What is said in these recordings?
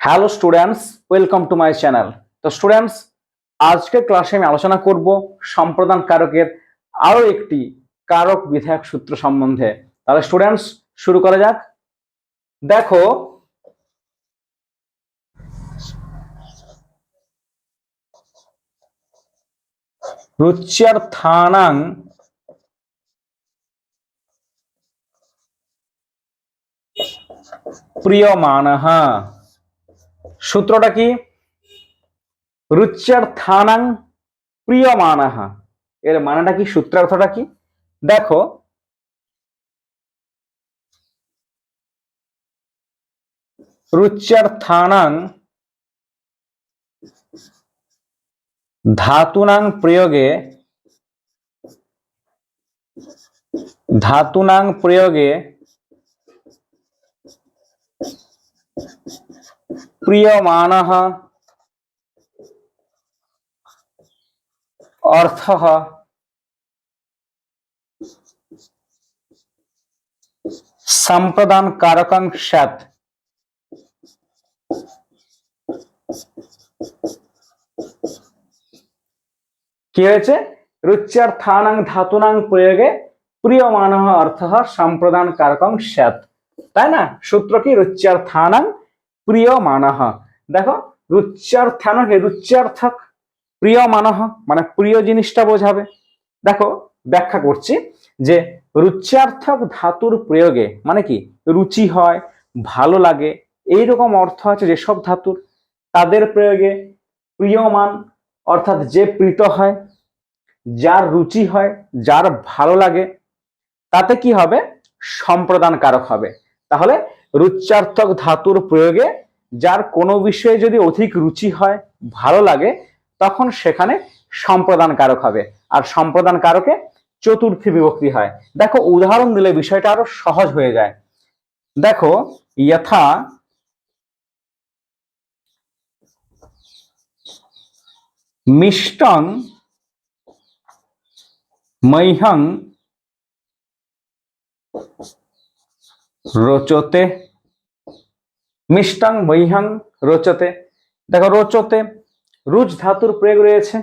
Hello students welcome to my channel তো students আজকের ক্লাসে আমি আলোচনা করব সম্প্রদান কারকের আরও একটি কারক বিধায়ক সূত্র সম্বন্ধে। তাহলে স্টুডেন্টস শুরু করা যাক। দেখো রুচ্যার্থানাং প্রিয়মানহ সূত্রটা কি? রুচ্যার্থানাং প্রিয়মানহ এর মানেটা কি? সূত্রার্থটা কি? দেখো রুচ্যার্থানাং ধাতুনাং প্রয়োগে ধাতুনাং প্রয়োগে প্রিয়মানः অর্থः সম্প্রদান কারকং স্যাৎ কি হয়েছে রুচ্যার্থানাং ধাতুনাং প্রয়োগে প্রিয়মান অর্থ সম্প্রদান কারকং স্যাৎ তাই না সূত্র কি রুচ্যার্থানাং প্রিয়মান দেখো রুচ্যার্থানক রুচ্যার্থক প্রিয়মানহ মানে প্রিয় জিনিসটা বোঝাবে দেখো ব্যাখ্যা করছি যে রুচ্যার্থক ধাতুর প্রয়োগে মানে কি রুচি হয় ভালো লাগে এইরকম অর্থ আছে যেসব ধাতুর তাদের প্রয়োগে প্রিয়মান অর্থাৎ যে প্রীত হয় যার রুচি হয় যার ভালো লাগে তাতে কি হবে সম্প্রদান কারক হবে তাহলে রুচ্যার্থক ধাতুর প্রয়োগে, যার কোনো বিষয়ে যদি অধিক রুচি হয়, ভালো লাগে, তখন সেখানে সম্প্রদান কারক হবে। আর সম্প্রদান কারকে চতুর্থী বিভক্তি হয়। দেখো, উদাহরণ দিলে বিষয়টা আরও সহজ হয়ে যায়। দেখো যথা মিষ্টং মহ্যং রোচতে মিষ্টং মহ্যং রোচতে। দেখো, রোচতে রুচ ধাতুর প্রয়োগ রয়েছে,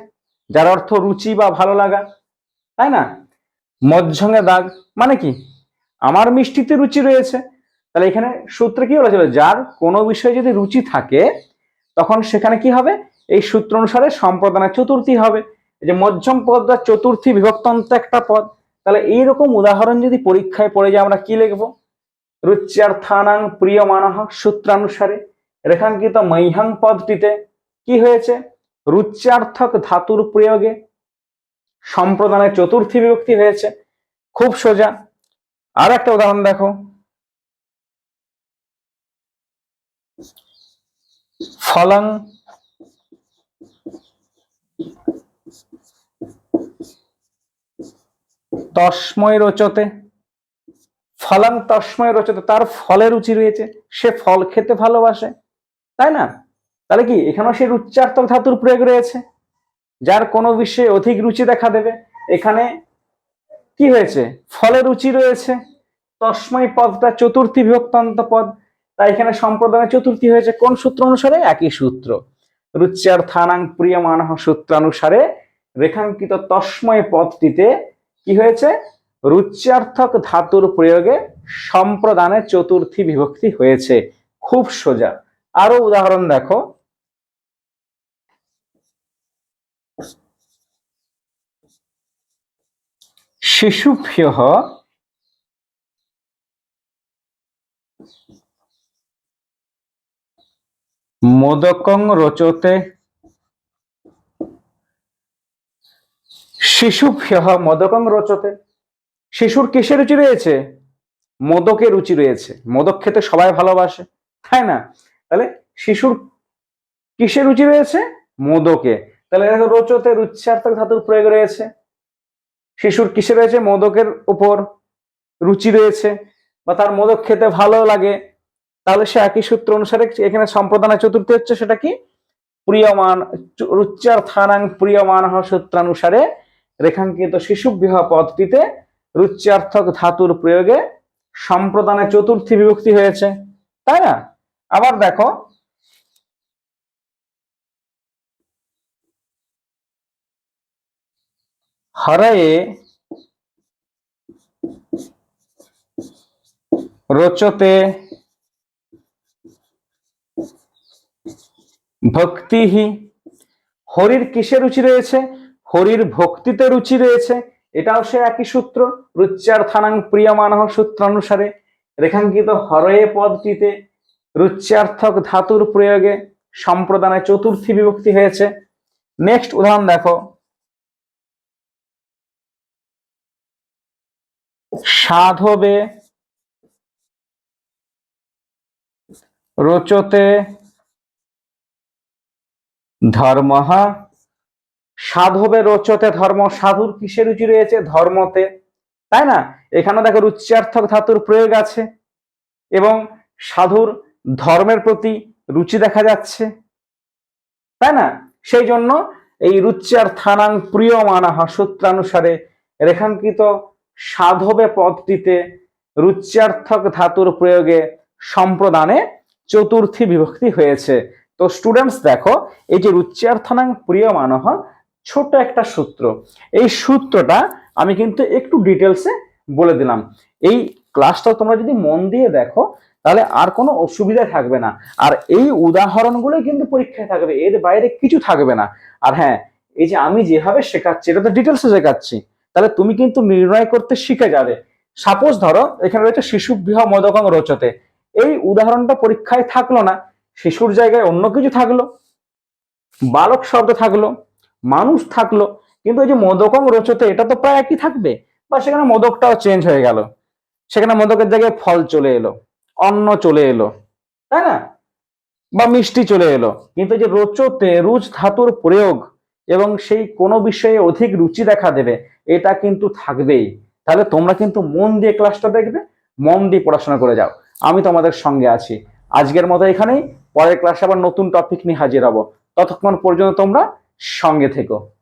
যার অর্থ রুচি বা ভালো লাগা, তাই না? মধ্যঙ্গে দাগ মানে কি? আমার মিষ্টিতে রুচি রয়েছে। তাহলে এখানে সূত্রে কি বলেছিল যার কোনো বিষয়ে যদি রুচি থাকে, তখন সেখানে কি হবে? এই সূত্র অনুসারে সম্প্রদানের চতুর্থী হবে। যে মধ্যম পদটা চতুর্থী বিভক্তান্ত একটা পদ, তাহলে এইরকম উদাহরণ যদি পরীক্ষায় পড়ে যায়, আমরা কি লিখব? রুচ্যার্থানাং প্রিয়মানহ সূত্রানুসারে রেখাঙ্কিত মহ্যাং পদটিতে কি হয়েছে? রুচ্যার্থক ধাতুর প্রয়োগে সম্প্রদানের চতুর্থী বিভক্তি হয়েছে। খুব সোজা। আর একটা উদাহরণ দেখো। ফলং তস্ময় রচতে ফলং তস্ময় রচতে তার ফলে রুচি রয়েছে। সে ফল খেতে ভালোবাসে, তাই না? তাহলে কি এখানেও সে রুচ্চার্থক ধাতুর প্রয়োগ রয়েছে? যার কোনো বিষয়ে অধিক রুচি দেখা দেবে। এখানে কি হয়েছে? ফলে রুচি রয়েছে। তস্ময় পদটা চতুর্থী বিভক্তান্ত পদ। তাই এখানে সম্প্রদানের চতুর্থী হয়েছে কোন সূত্র অনুসারে? একই সূত্র। রুচ্যার্থানাং প্রিয়মানহ সূত্রানুসারে রেখাঙ্কিত তস্ময় পদটিতে কি হয়েছে? রুচ্যার্থক ধাতুর প্রয়োগে সম্প্রদানের চতুর্থী বিভক্তি হয়েছে। খুব সোজা। আরও উদাহরণ দেখো। শিশুভ্য মোদকং রচতে। শিশুভ্য মোদকং রচতে। শিশুর কিসে রুচি রয়েছে? মোদকে রুচি রয়েছে। মদক খেতে সবাই ভালোবাসে, তাই না? তাহলে শিশুর কিসে রুচি রয়েছে? মদকে। তাহলে দেখো রোচতে রুচ্যার্থক ধাতুর প্রয়োগ রয়েছে। শিশুর কিসে রয়েছে? মোদকের উপর রুচি রয়েছে বা তার মদক খেতে ভালো লাগে। তাহলে সে একই সূত্র অনুসারে এখানে সম্প্রদানের চতুর্থী হচ্ছে সেটা কি? প্রিয়মান রুচ্যার্থানাং প্রিয়মান সূত্রানুসারে রেখাঙ্কিত শিশুবিবাহ পদটিতে রুচ্যার্থক ধাতুর প্রয়োগে সম্প্রদানে চতুর্থী বিভক্তি হয়েছে, তাই না? আবার দেখো হরয়ে রোচতে ভক্তিহি, হরির কিসে রুচি রয়েছে? হরির ভক্তিতে রুচি রয়েছে। এটাও সে একই সূত্র রুচ্যার্থানাং প্রিয়মানহ সূত্রানুসারে রেখাঙ্কিত হরয়ে পদটিতে রুচ্যার্থক ধাতুর প্রয়োগে সম্প্রদানে চতুর্থী বিভক্তি হয়েছে। নেক্সট উদাহরণ দেখো। সাধবে রোচতে ধর্ম সাধবে রোচতে ধর্ম, সাধুর কিসে রুচি রয়েছে? ধর্মতে। তাই না? এখানে দেখো রুচ্যার্থক ধাতুর প্রয়োগ আছে এবং সাধুর ধর্মের প্রতি রুচি দেখা যাচ্ছে। তাই না? সেই জন্য এই রুচ্যার্থানাং প্রিয় মানাহা সূত্রানুসারে রেখাঙ্কিত সাধবে পদটিতে রুচ্যার্থক ধাতুর প্রয়োগে সম্প্রদানে চতুর্থী বিভক্তি হয়েছে। তো স্টুডেন্টস দেখো, এই যে রুচ্যার্থনাং প্রিয় মানহ ছোট একটা সূত্র। এই সূত্রটা আমি কিন্তু একটু ডিটেলসে বলে দিলাম। এই ক্লাসটা তোমরা যদি মন দিয়ে দেখো, তাহলে আর কোনো অসুবিধা থাকবে না। আর এই উদাহরণগুলো কিন্তু পরীক্ষায় থাকবে, এর বাইরে কিছু থাকবে না। আর হ্যাঁ এই যে আমি যেভাবে শেখাচ্ছি, এটা তো ডিটেলসে শেখাচ্ছি। তাহলে তুমি কিন্তু নির্ণয় করতে শিখে যাবে। সাপোজ ধরো, এখানে রয়েছে শিশু বৃহ মদকং রচতে। এই উদাহরণটা পরীক্ষায় থাকল না, শিশুর জায়গায় অন্য কিছু থাকল। বালক শব্দ থাকল। মানুষ থাকল, কিন্তু এই যে মোদকং রচতে, এটা তো প্রায় একই থাকবে। বা সেখানে মোদকটাও চেঞ্জ হয়ে গেল। সেখানে মোদকের জায়গায় ফল চলে এলো, অন্ন চলে এলো, তাই না? বা মিষ্টি চলে এলো। কিন্তু যে রোচতে রুচ ধাতুর প্রয়োগ এবং সেই কোনো বিষয়ে অধিক রুচি দেখা দেবে, এটা কিন্তু থাকবেই। তাহলে তোমরা কিন্তু মন দিয়ে ক্লাসটা দেখবে, মন দিয়ে পড়াশোনা করে যাও। আমি তোমাদের সঙ্গে আছি। আজকের মতো এখানেই, পরের ক্লাসে আবার নতুন টপিক নিয়ে হাজির হব। ততক্ষণ পর্যন্ত তোমরা সঙ্গে থেকো।